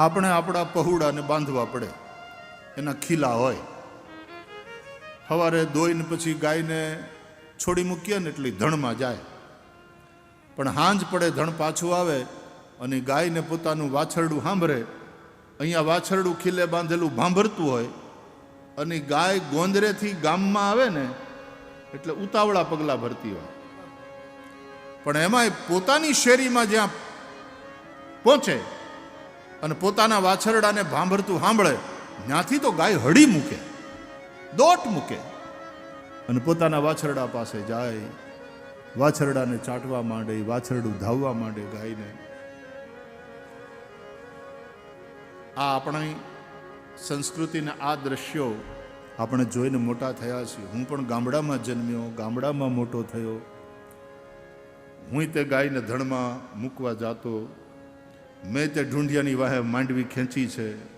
આપણે આપણા પહુડાને બાંધવા પડે. એના ખીલા હોય. સવારે દોઈને પછી ગાયને છોડી મૂકીએ ને એટલી ધણમાં જાય. પણ હાંજ પડે ધણ પાછું આવે અને ગાયને પોતાનું વાછરડું સાંભળે અહીંયા વાછરડું ખીલે બાંધેલું ભાંભરતું હોય અને ગાય ગોંદરેથી ગામમાં આવે ને એટલે ઉતાવળા પગલાં ભરતી હોય. પણ એમાંય પોતાની શેરીમાં જ્યાં પહોંચે અને પોતાના વાછરડાને ભાંભરતું સાંભળે ત્યાંથી તો ગાય હળી મૂકે, દોટ મૂકે. અને પોતાના વાછરડા પાસે જાય, વાછરડાને ચાટવા માંડે, વાછરડું ધાવવા માંડે ગાયને. આ આપણી સંસ્કૃતિના આ દ્રશ્યો આપણે જોઈને મોટા થયા છીએ. હું પણ ગામડામાં જન્મ્યો, ગામડામાં મોટો થયો. હું તે ગાયને ધણમાં મૂકવા જાતો મેં તે ઢૂંઢિયાની વાહે માંડવી ખેંચી છે.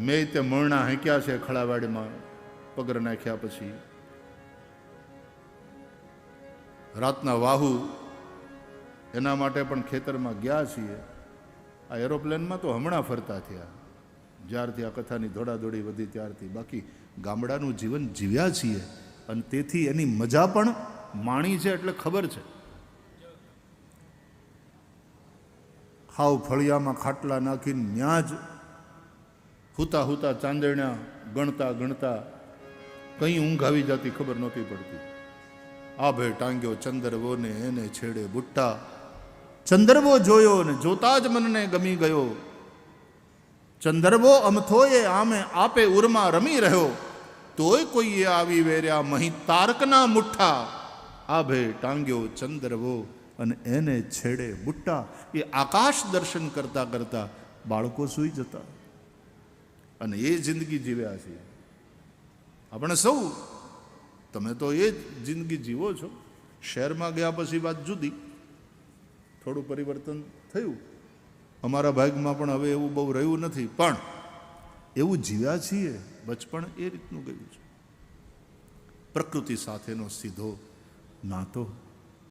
મેં તે મરણા હેંક્યા છે ખળાવાડીમાં, પગર નાખ્યા પછી. રાતના વાહુ એના માટે પણ ખેતરમાં ગયા છીએ. આ એરોપ્લેનમાં તો હમણાં ફરતા થયા. જ્યારથી આ કથાની દોડાદોડી વધી ત્યારથી બાકી ગામડાનું જીવન જીવ્યા છીએ. અને તેથી એની મજા પણ માણી છે એટલે ખબર છે. હાવ ફળિયામાં ખાટલા નાખીને ત્યાં જ હુતા હુતા ચાંદણ્યા ગણતા ગણતા કઈ ઊંઘ આવી જતી ખબર નહોતી પડતી. આભે ટાંગ્યો ચંદરવો ને એને છેડે બુટ્ટા. ચંદરવો જોયો ને જોતા જ મનને ગમી ગયો. ચંદરવો અમથોએ આમે આપે ઉરમાં રમી રહ્યો. તોય કોઈએ આવી વેર્યા મહી તારકના મુઠ્ઠા. આભે ટાંગ્યો ચંદરવો. અને એને છેડે બુટ્ટા એ આકાશ દર્શન કરતા કરતાં બાળકો સૂઈ જતા. અને એ જિંદગી જીવ્યા છે આપણે સૌ, તમે તો એ જિંદગી જીવો છો. શહેરમાં ગયા પછી વાત જુદી. થોડું પરિવર્તન થયું. અમારા ભાગમાં પણ હવે એવું બહુ રહ્યું નથી. પણ એવું જીવ્યા છીએ. બચપણ એ રીતનું ગયું છે. પ્રકૃતિ સાથેનો સીધો નાતો.